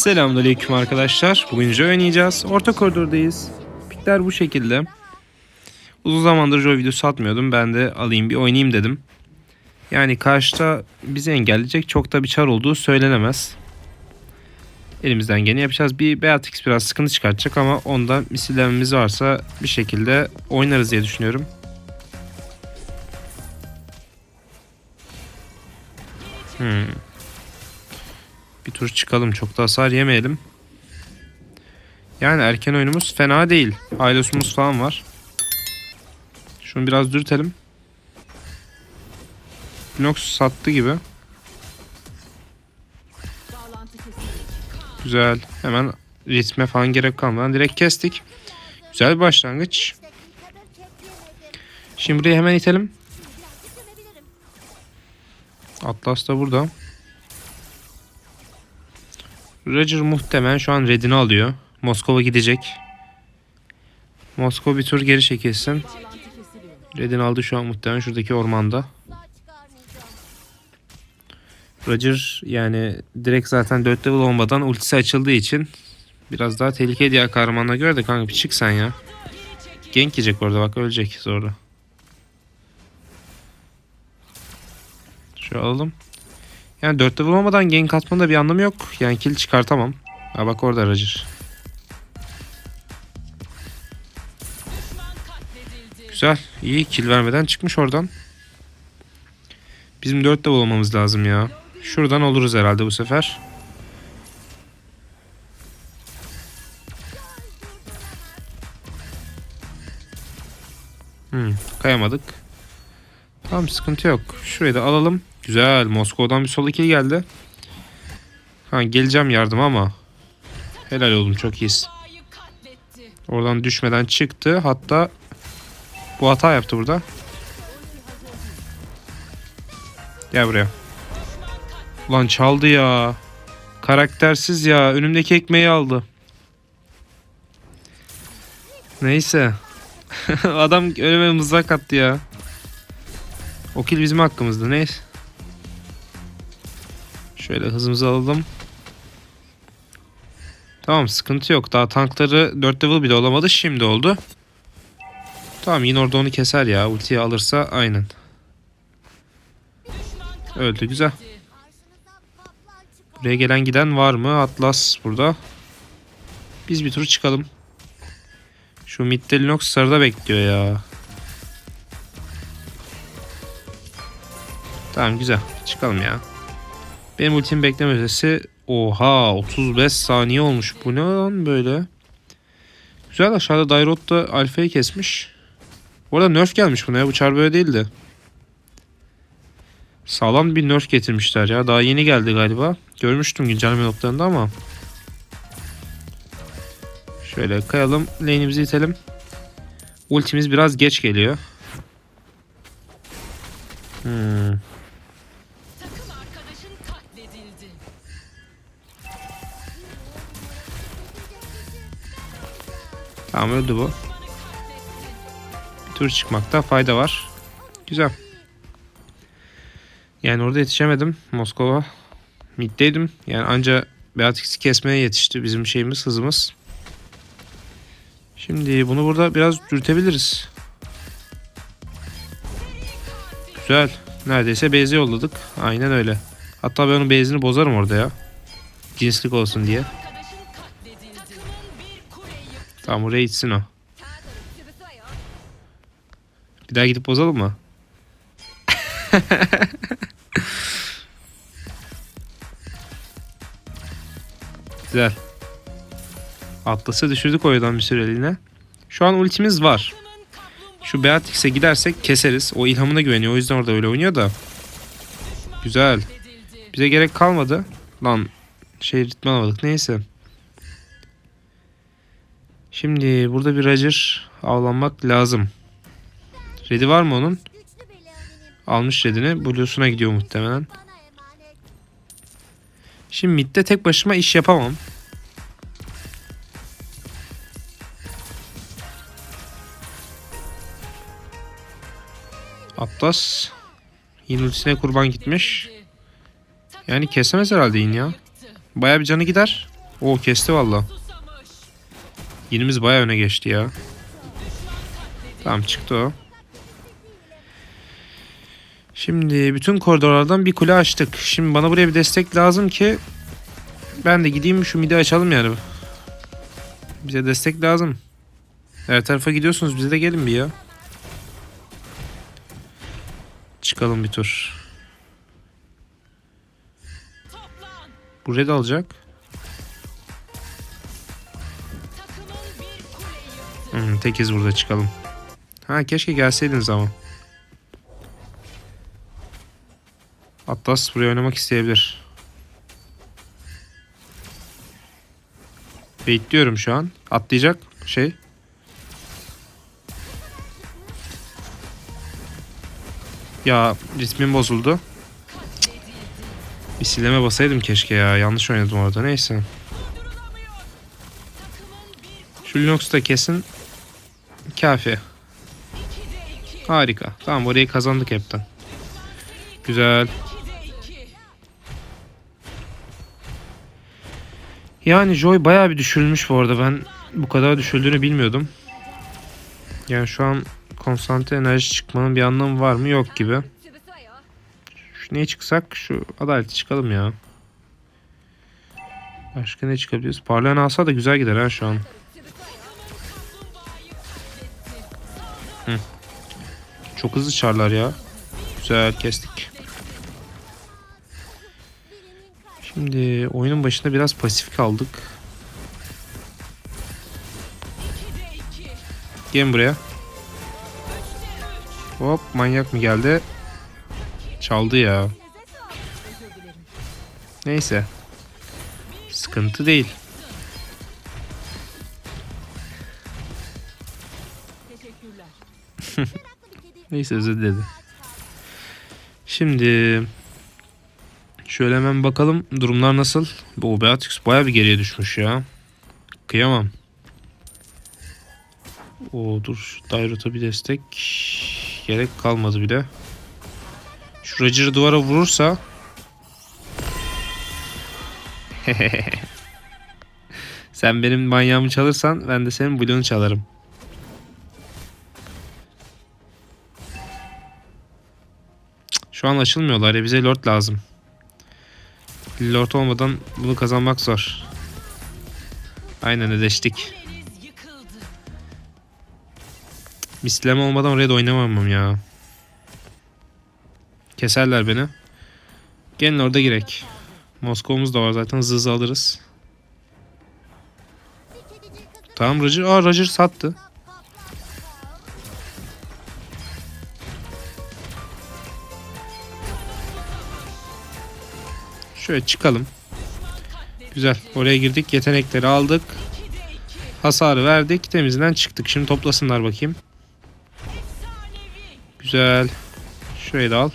Selamünaleyküm arkadaşlar. Bugün Joe oynayacağız. Orta koridordayız. Pikler bu şekilde. Uzun zamandır Joe videosu atmıyordum. Ben de alayım bir oynayayım dedim. Yani karşıda bizi engelleyecek çok da bir çar olduğu söylenemez. Elimizden geleni yapacağız. Bir Beatrix biraz sıkıntı çıkartacak ama ondan misillememiz varsa bir şekilde oynarız diye düşünüyorum. Hmm. Bir tur çıkalım. Çok da hasar yemeyelim. Yani erken oyunumuz fena değil. Ailosumuz falan var. Şunu biraz dürtelim. Binox sattı gibi. Güzel. Hemen ritme falan gerek kalmadan direkt kestik. Güzel bir başlangıç. Şimdi burayı hemen itelim. Atlas da burada. Roger muhtemelen şu an redini alıyor. Moskova gidecek. Moskova bir tur geri çekilsin. Redini aldı şu an muhtemelen şuradaki ormanda. Roger yani direkt zaten 4 level olmadan ultisi açıldığı için biraz daha tehlikeli diğer kahramanına göre de kanka bir çık sen ya. Genk yiyecek orada bak ölecek sonra. Şöyle alalım. Yani 4 level olmadan gank atmanın da bir anlamı yok. Yani kill çıkartamam. Ha bak orada Roger. Güzel. iyi kill vermeden çıkmış oradan. Bizim 4 level olmamız lazım ya. Şuradan oluruz herhalde bu sefer. Hmm, kayamadık. Tamam sıkıntı yok. Şurayı da alalım. Güzel. Moskova'dan bir sol kill geldi. Ha geleceğim yardım ama. Helal oğlum çok iyisin. Oradan düşmeden çıktı. Hatta bu hata yaptı burada. Gel buraya. Ulan çaldı ya. Karaktersiz ya. Önümdeki ekmeği aldı. Neyse. Adam önüme mızrak attı ya. O kill bizim hakkımızdı. Neyse. Şöyle hızımızı alalım. Tamam sıkıntı yok. Daha tankları 4 level bile olamadı. Şimdi oldu. Tamam yine orada onu keser ya. Ultiyi alırsa aynen. Öldü güzel. Buraya gelen giden var mı? Atlas burada. Biz bir tur çıkalım. Şu midde Linux sarıda bekliyor ya. Tamam güzel. Çıkalım ya. Benim ultim bekleme süresi oha 35 saniye olmuş. Bu ne lan böyle? Güzel aşağıda Dairot da alfayı kesmiş. Bu arada nerf gelmiş buna ya. Bu çar böyle değildi. Sağlam bir nerf getirmişler ya. Daha yeni geldi galiba. Görmüştüm güncelleme notlarında ama. Şöyle kayalım. Lane'imizi itelim. Ultimiz biraz geç geliyor. Hmm. Tamam öldü bu. Bir tur çıkmakta fayda var. Güzel. Yani orada yetişemedim. Moskova. Middeydim. Yani anca Beatrix'i kesmeye yetişti bizim şeyimiz, hızımız. Şimdi bunu burada biraz dürtebiliriz. Güzel. Neredeyse base'e yolladık. Aynen öyle. Hatta ben onun base'ini bozarım orada ya. Cinslik olsun diye. Tamam oraya gitsin o. Bir daha gidip bozalım mı? Güzel. Atlas'ı düşürdük oyundan bir süreliğine. Şu an ultimiz var. Şu Beatrix'e gidersek keseriz. O ilhamına güveniyor. O yüzden orada öyle oynuyor da. Güzel. Bize gerek kalmadı. Lan şey ritmi alamadık. Neyse. Şimdi burada bir Roger avlanmak lazım. Red'i var mı onun? Almış Red'ini. Blue'suna gidiyor muhtemelen. Şimdi midde tek başıma iş yapamam. Atlas yine ultisine kurban gitmiş. Yani kesemez herhalde yine ya. Baya bir canı gider. Oo kesti valla. Yenimiz baya öne geçti ya. Tamam çıktı o. Şimdi bütün koridorlardan bir kule açtık. Şimdi bana buraya bir destek lazım ki ben de gideyim şu midi açalım yani. Bize destek lazım. Her tarafa gidiyorsunuz bize de gelin bir ya. Çıkalım bir tur. Bu red alacak. Tekiz burada çıkalım. Ha keşke gelseydiniz ama. Atlas buraya oynamak isteyebilir. Bekliyorum şu an. Atlayacak şey. Ya ritmim bozuldu. Bir sileme basaydım keşke ya. Yanlış oynadım orada. Neyse. Şu Linux da kesin kafi. 2'de 2. Harika. Tamam orayı kazandık hepten. Güzel. 2'de 2. Yani Joy bayağı bir düşürülmüş bu arada. Ben bu kadar düşürdüğünü bilmiyordum. Yani şu an konsantre enerji çıkmanın bir anlamı var mı? Yok gibi. Şu neye çıksak? Şu adaleti çıkalım ya. Başka ne çıkabiliriz? Parlayan alsa da güzel gider ha şu an. Çok hızlı çarlar ya. Güzel kestik. Şimdi oyunun başında biraz pasif kaldık. 2'de 2. Gelin buraya. Hop manyak mı geldi? Çaldı ya. Neyse. Sıkıntı değil. Neyse özür diledi. Şimdi şöyle hemen bakalım durumlar nasıl? Bu Beatrix baya bir geriye düşmüş ya. Kıyamam. O dur Dairot'a bir destek gerek kalmadı bile. Şu Roger'ı duvara vurursa Sen benim manyağımı çalırsan ben de senin blue'unu çalarım. Şu an açılmıyorlar ya bize lord lazım. Lord olmadan bunu kazanmak zor. Aynen ödeştik. Misleme olmadan oraya da oynamamam ya. Keserler beni. Gelin orada girek. Moskova'mız da var zaten hızlı hızlı alırız. Tamam Roger. Aa Roger sattı. Şöyle çıkalım. Güzel. Oraya girdik. Yetenekleri aldık. 2'de 2. Hasarı verdik. Temizinden çıktık. Şimdi toplasınlar bakayım. Güzel. Şurayı da al.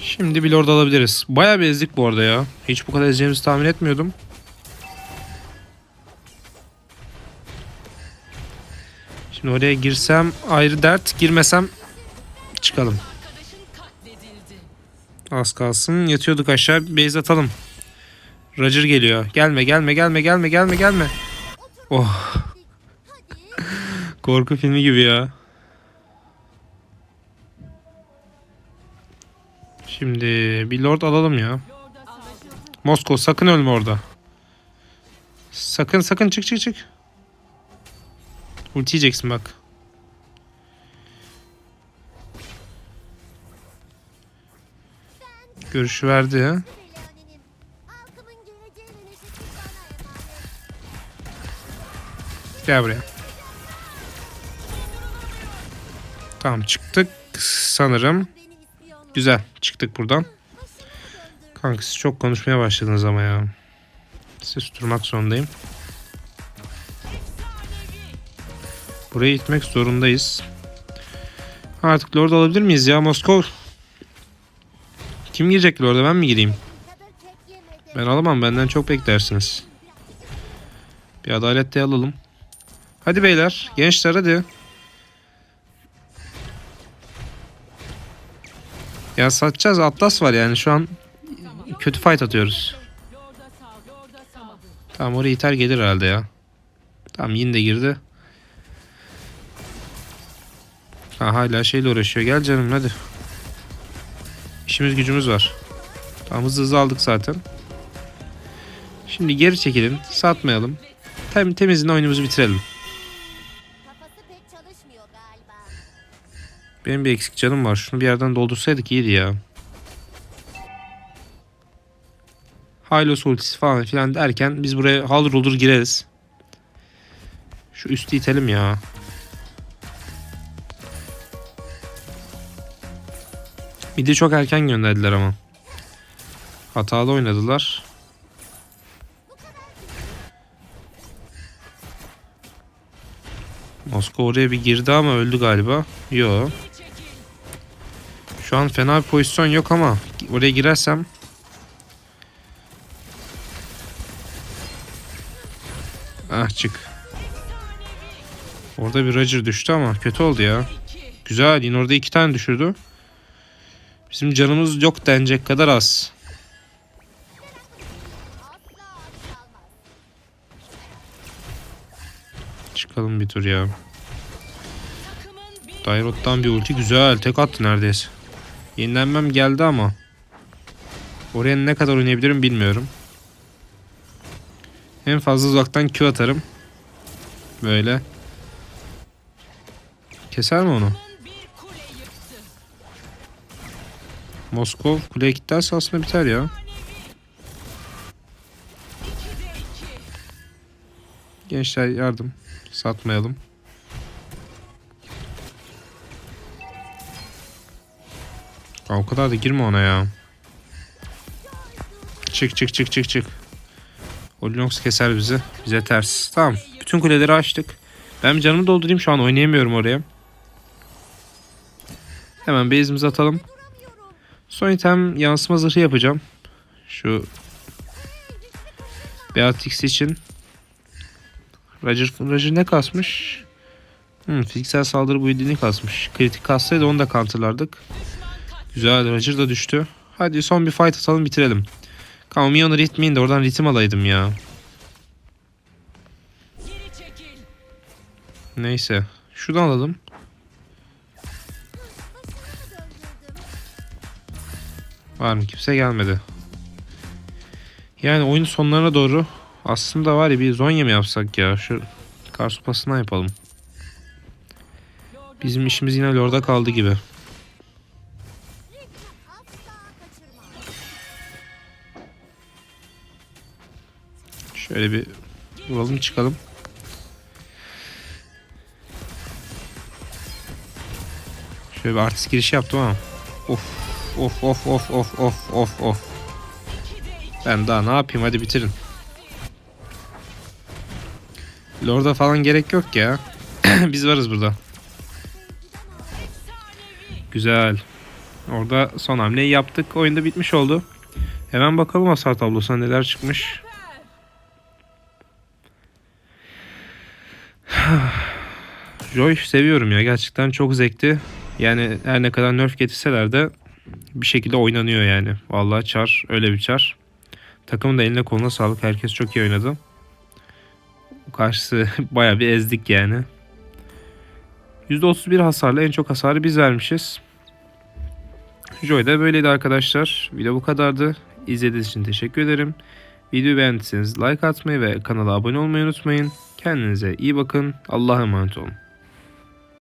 Şimdi bir lord alabiliriz. Bayağı bir ezdik bu arada ya. Hiç bu kadar ezeceğimizi tahmin etmiyordum. Şimdi oraya girsem ayrı dert. Girmesem çıkalım. Az kalsın. Yatıyorduk aşağı. Base atalım. Roger geliyor. Gelme gelme gelme gelme gelme gelme. Oh. Korku filmi gibi ya. Şimdi bir lord alalım ya. Moskova sakın ölme orada. Sakın sakın çık çık çık. Ulti yiyeceksin bak. Görüşü verdi ya. Gel buraya. Tamam çıktık sanırım. Güzel çıktık buradan. Kanka siz çok konuşmaya başladınız ama ya. Size susturmak zorundayım. Buraya gitmek zorundayız. Artık Lord alabilir miyiz ya Moskov? Kim girecek Lord'a ben mi gireyim? Ben alamam benden çok beklersiniz. Bir adalet de alalım. Hadi beyler gençler hadi. Ya satacağız Atlas var yani şu an kötü fight atıyoruz. Tamam oraya iter gelir herhalde ya. Tamam yine de girdi. Ha, hala şeyle uğraşıyor. Gel canım hadi. İşimiz gücümüz var. Tamam hızlı hızlı aldık zaten. Şimdi geri çekilin. Satmayalım. Tem temizliğinde oyunumuzu bitirelim. Benim bir eksik canım var. Şunu bir yerden doldursaydık iyiydi ya. Hylos ultisi falan filan derken biz buraya haldır olur gireriz. Şu üstü itelim ya. De çok erken gönderdiler ama. Hatalı oynadılar. Moskova oraya bir girdi ama öldü galiba. Yo. Şu an fena bir pozisyon yok ama oraya girersem Ah çık. Orada bir Roger düştü ama kötü oldu ya. Güzel yine orada iki tane düşürdü. Bizim canımız yok denecek kadar az. Çıkalım bir tur ya. Dairot'tan bir ulti güzel. Tek attı neredeyse. Yenilenmem geldi ama. Oraya ne kadar oynayabilirim bilmiyorum. En fazla uzaktan Q atarım. Böyle. Keser mi onu? Moskov kuleye kilitlerse aslında biter ya. Gençler yardım. Satmayalım. O kadar da girme ona ya. Çık çık çık çık çık. O Linux keser bizi. Bize ters. Tamam. Bütün kuleleri açtık. Ben canımı doldurayım şu an oynayamıyorum oraya. Hemen base'imizi atalım. Son item yansıma zırhı yapacağım. Şu Beatrix için. Roger, Roger ne kasmış? Hmm, fiziksel saldırı build'ini kasmış. Kritik kassaydı onu da counterlardık. Güzel Roger da düştü. Hadi son bir fight atalım bitirelim. Tamam Mion'u de oradan ritim alaydım ya. Neyse. Şuradan alalım. Var mı? Kimse gelmedi. Yani oyunun sonlarına doğru aslında var ya bir Zonya mı yapsak ya? Şu kar sopasından yapalım. Bizim işimiz yine Lord'a kaldı gibi. Şöyle bir vuralım çıkalım. Şöyle bir artist girişi yaptım ama. Of of of of of of of of. Ben daha ne yapayım hadi bitirin. Lord'a falan gerek yok ya. Biz varız burada. Güzel. Orada son hamleyi yaptık. Oyunda bitmiş oldu. Hemen bakalım hasar tablosuna neler çıkmış. Joy seviyorum ya gerçekten çok zevkli. Yani her ne kadar nerf getirseler de bir şekilde oynanıyor yani. Vallahi çar öyle bir çar. Takımın da eline koluna sağlık. Herkes çok iyi oynadı. Karşısı baya bir ezdik yani. %31 hasarla en çok hasarı biz vermişiz. Joy da böyleydi arkadaşlar. Video bu kadardı. İzlediğiniz için teşekkür ederim. Videoyu beğendiyseniz like atmayı ve kanala abone olmayı unutmayın. Kendinize iyi bakın. Allah'a emanet olun.